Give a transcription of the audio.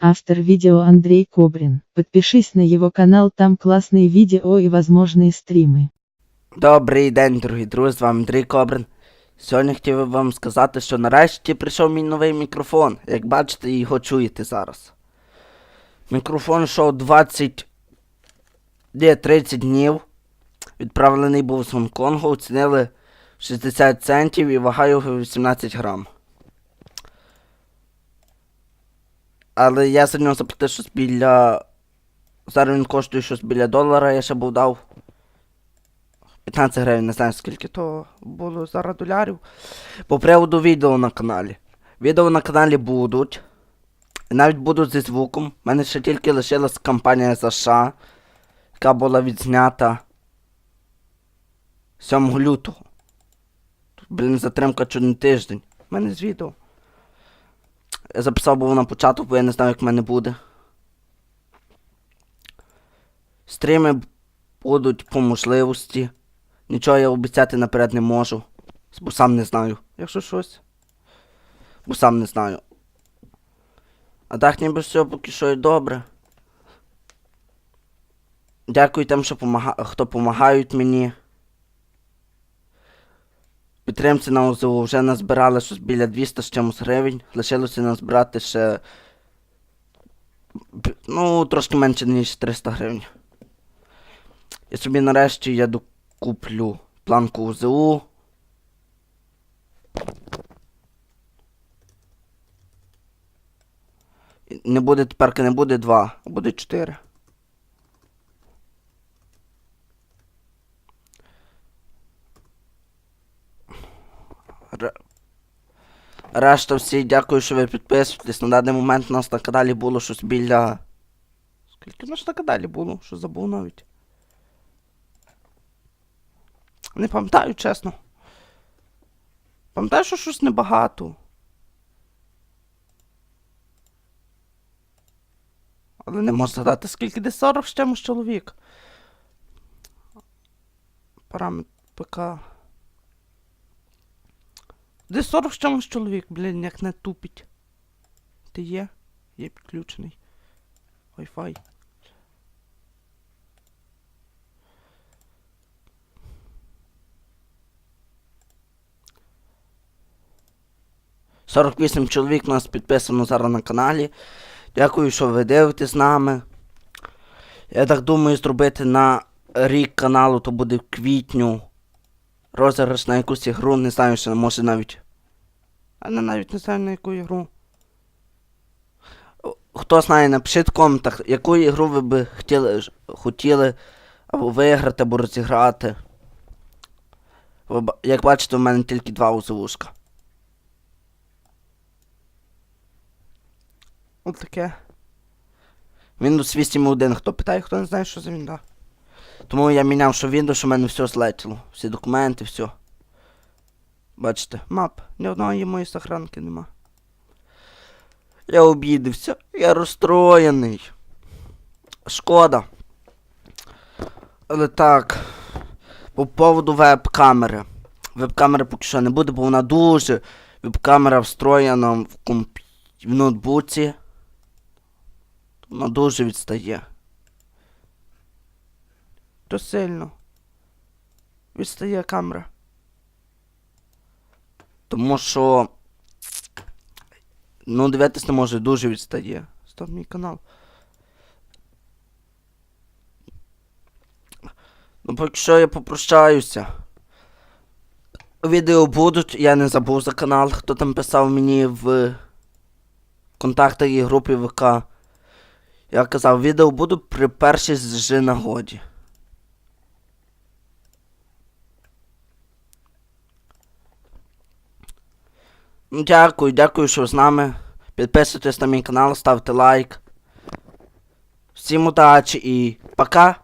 Автор видео Андрей Кобрин. Подпишись на его канал, там классные видео и возможные стримы. Добрий день, дорогі друзі, з вами Андрій Кобрин. Сьогодні хотів би вам сказати, що нарешті прийшов мій новий мікрофон. Як бачите, його чуєте зараз. Мікрофон йшов 20. Ні, 30 днів. Відправлений був з Гонконгу, оцінили 60 центів і вага його 18 грам. Але я за нього заплатив щось біля. Зараз він коштує щось біля долара, я ще був дав 15 гривень, не знаю скільки то було зараз долярів. По приводу відео на каналі. Відео на каналі будуть. Навіть будуть зі звуком. У мене ще тільки лишилась кампанія за США, яка була відзнята 7 лютого. Блін, затримка чуть не тиждень. У мене з. Я записав був на початок, бо я не знаю, як в мене буде. Стріми будуть по можливості. Нічого я обіцяти наперед не можу. Бо сам не знаю. Якщо щось. Бо сам не знаю. А так ніби все поки що і добре. Дякую тим, що помага... хто допомагають мені. Підтримці на ОЗУ вже назбирали щось біля 200 з чимось гривень. Лишилося назбирати ще ну, трошки менше, ніж 300 гривень. І собі нарешті я докуплю планку УЗУ. Не буде тепер не буде 2, а буде 4. Решта всі дякую, що ви підписуєтесь. На даний момент у нас на каналі було щось біля. Скільки у нас на каналі було? Що забув навіть. Не пам'ятаю, чесно. Пам'ятаю, що щось небагато. Але не можу згадати, скільки десь 40 з чимось чоловік. Параметр ПК. Десь 40 з чимось чоловік, блін, як не тупить. Ти є? Є підключений. Wi-Fi. Сорок вісім чоловік нас підписано зараз на каналі. Дякую, що ви дивитесь з нами. Я так думаю, зробити на рік каналу, то буде в квітню. Розіграш на якусь ігру, не знаю, ще може навіть. А не навіть не знаю на яку ігру. Хто знає, напишіть в коментах, яку ігру ви би хотіли, хотіли або виграти, або розіграти. Ви Як бачите, у мене тільки два узовушка. От таке. Windows 8.1. Хто питає, хто не знає, що за Windows. Тому я міняв, що Windows, в мене все злетіло. Всі документи, все. Бачите, мап. Ні одної моєї сохранки нема. Я обідився, я розстроєний. Шкода. Але так. По поводу веб-камери. Веб-камери поки що не буде, бо вона дуже. Веб-камера встроєна в комп... в ноутбуці. Вона дуже відстає. То сильно. Відстає камера. Тому що. Ну, дивитись не може, дуже відстає. Стоп мій канал. Ну, поки що я попрощаюся. Відео будуть, я не забув за канал, хто там писав мені в контактах і групі ВК. Я казав, відео будуть при першій ж нагоді. Дякую, дякую, що з нами. Підписуйтесь на мій канал, ставте лайк. Всім удачі і пока!